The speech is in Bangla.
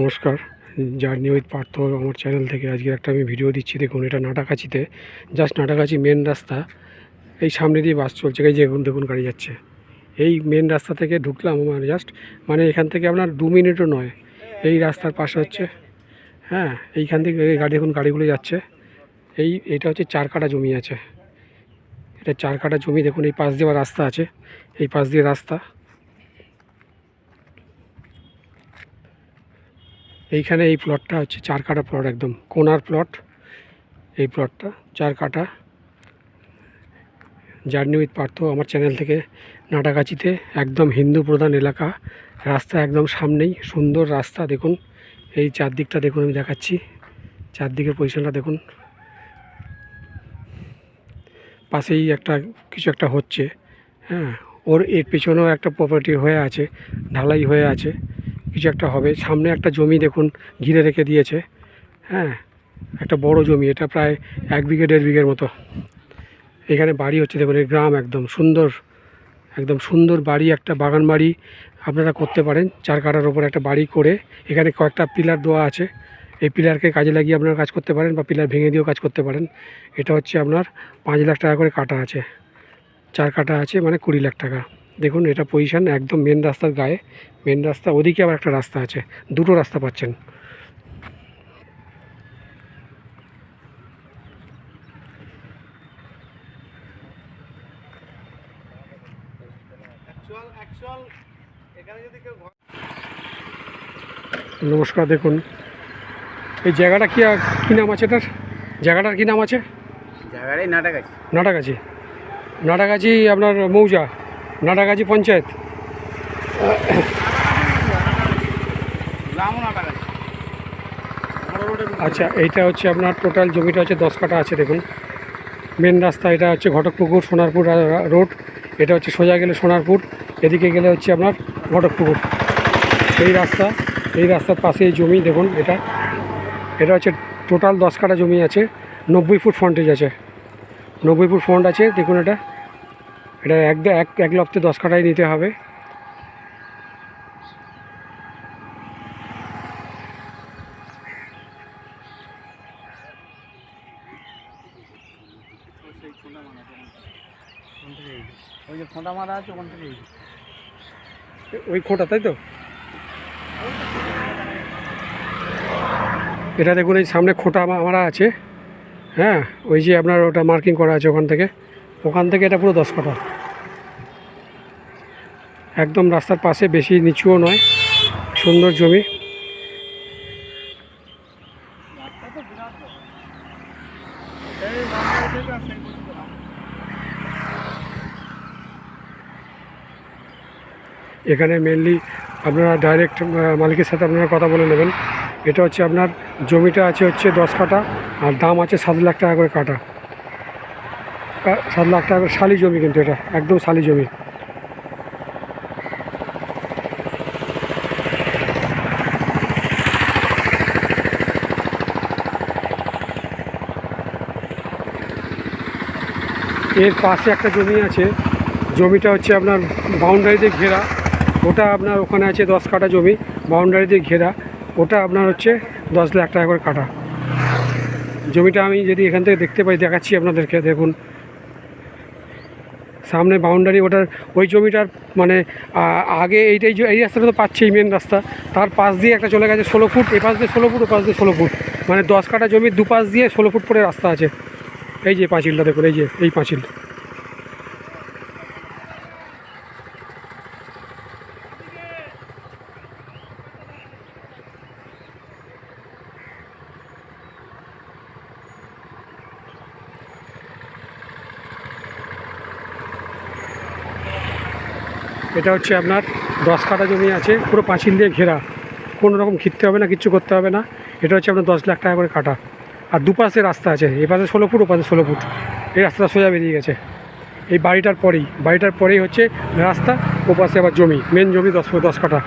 নমস্কার। জার্নি উইথ পার্থ আমার চ্যানেল থেকে আজকে একটা আমি ভিডিও দিচ্ছি। দেখুন, এটা নাটাকাছিতে জাস্ট নাটাকাছি মেন রাস্তা। এই সামনে দিয়ে বাস চলছে। এই দেখুন দেখুন গাড়ি যাচ্ছে। এই মেন রাস্তা থেকে ঢুকলাম আমার জাস্ট মানে এখান থেকে আপনার দু মিনিটও নয়। এই রাস্তার পাশে হচ্ছে হ্যাঁ এইখান থেকে গাড়ি, দেখুন, গাড়িগুলো যাচ্ছে। এই, এটা হচ্ছে চার কাটা জমি আছে। এটা চার কাটা জমি, দেখুন, এই পাশ দিয়ে রাস্তা আছে। এই পাশ দিয়ে রাস্তা। এইখানে এই প্লটটা হচ্ছে চার কাটা প্লট একদম, কোনার প্লট এই প্লটটা চার কাটা। জার্নি উইথ পার্থ আমার চ্যানেল থেকে নাটাগাছিতে একদম হিন্দু প্রধান এলাকা, রাস্তা একদম সামনেই, সুন্দর রাস্তা দেখুন, এই চারদিকটা দেখুন আমি দেখাচ্ছি, চারদিকের পজিশনটা দেখুন। পাশেই একটা, কিছু একটা হচ্ছে হ্যাঁ ওর এর পেছনেও একটা প্রপার্টি হয়ে আছে, ঢালাই হয়ে আছে। কিছু একটা হবে। সামনে একটা জমি দেখুন, ঘিরে রেখে দিয়েছে। হ্যাঁ একটা বড় জমি, এটা প্রায় এক বিঘে, দেড় বিঘের মতো। এখানে বাড়ি হচ্ছে, দেখুন, এই গ্রাম একদম সুন্দর একদম সুন্দর বাড়ি, একটা বাগান বাড়ি আপনারা করতে পারেন। চার কাটার ওপর একটা বাড়ি করে এখানে কয়েকটা পিলার দেওয়া আছে। এই পিলারকে কাজে লাগিয়ে আপনারা কাজ করতে পারেন বা পিলার ভেঙে দিয়েও কাজ করতে পারেন। এটা হচ্ছে আপনার পাঁচ লাখ টাকা করে কাটা আছে। চার কাটা আছে মানে কুড়ি লাখ টাকা। দেখুন এটা পজিশান একদম মেন রাস্তার গায়ে। মেন রাস্তা ওদিকে আবার একটা রাস্তা আছে। দুটো রাস্তা পাচ্ছেন। নমস্কার দেখুন। এই জায়গাটা কি আর- কি নাম আছে এটার? জায়গাটার কি নাম আছে? জায়গাটাই নাটক আছে। নাটাগাছি নাটাগাছি আপনার মৌজা। নাটাগাছি পঞ্চায়েত। আচ্ছা এইটা হচ্ছে আপনার টোটাল জমিটা হচ্ছে দশ কাটা আছে দেখুন। মেন রাস্তা এটা হচ্ছে ঘটকপুকুর সোনারপুর রোড এটা হচ্ছে সোজা গেলে সোনারপুর এদিকে গেলে হচ্ছে আপনার ঘটকপুকুর। এই রাস্তা এই রাস্তার পাশে এই জমি দেখুন এটা। এটা হচ্ছে টোটাল দশ কাটা জমি আছে নব্বই ফুট ফ্রন্টেজ আছে। নব্বই ফুট ফ্রন্ট আছে দেখুন এটা। এটা এক এক এক লপ্তে দশ কাটাই নিতে হবে। ওই যে ফোঁটা মারা আছে ওখান থেকে ওই খোঁটা তাই তো? এটা দেখুন এই সামনে খোঁটা মারা আছে। হ্যাঁ ওই যে আপনার ওটা মার্কিং করা আছে ওখান থেকে। ওখান থেকে এটা পুরো দশ কাটা। একদম রাস্তার পাশে, বেশি নিচুও নয়, সুন্দর জমি। এখানে মেনলি আপনারা ডাইরেক্ট মালিকের সাথে আপনারা কথা বলে নেবেন। এটা হচ্ছে আপনার, জমিটা আছে হচ্ছে দশ কাটা আর দাম আছে সাত লাখ টাকা করে কাটা সাত লাখ টাকা করে শালি জমি কিন্তু এটা, একদম শালি জমি। এর পাশে একটা জমি আছে। জমিটা হচ্ছে আপনার বাউন্ডারি দিয়ে ঘেরা। ওটা আপনার ওখানে আছে দশ কাটা জমি বাউন্ডারি দিয়ে ঘেরা। ওটা আপনার হচ্ছে দশ লাখ টাকা করে কাটা জমিটা আমি যদি এখান থেকে দেখতে পাই, দেখাচ্ছি আপনাদেরকে, দেখুন। সামনে বাউন্ডারি, ওটার ওই জমিটার মানে আগে এইটাই এই রাস্তাটা তো পাচ্ছেই মেন রাস্তা। তার পাশ দিয়ে একটা চলে গেছে ষোলো ফুট, এ পাশ দিয়ে ষোলো ফুট, ও পাশ দিয়ে ষোলো ফুট। মানে দশ কাটা জমির দুপাশ দিয়ে ষোলো ফুট করে রাস্তা আছে। এই যে পাঁচিলটা দেখুন, এই যে, এই পাঁচিল। এটা হচ্ছে আপনার দশ কাটা জমি আছে, পুরো পাঁচিল দিয়ে ঘেরা। কোনো রকম ঘিরতে হবে না, কিচ্ছু করতে হবে না। এটা হচ্ছে আপনার দশ লাখ টাকা করে কাটা আর দুপাশে রাস্তা আছে, এ পাশে ষোলো ফুট, ও পাশে ষোলো ফুট। এই রাস্তাটা সোজা বেরিয়ে গেছে। এই বাড়িটার পরেই বাড়িটার পরেই হচ্ছে রাস্তা, ও পাশে আবার জমি মেন জমি দশ দশ কাটা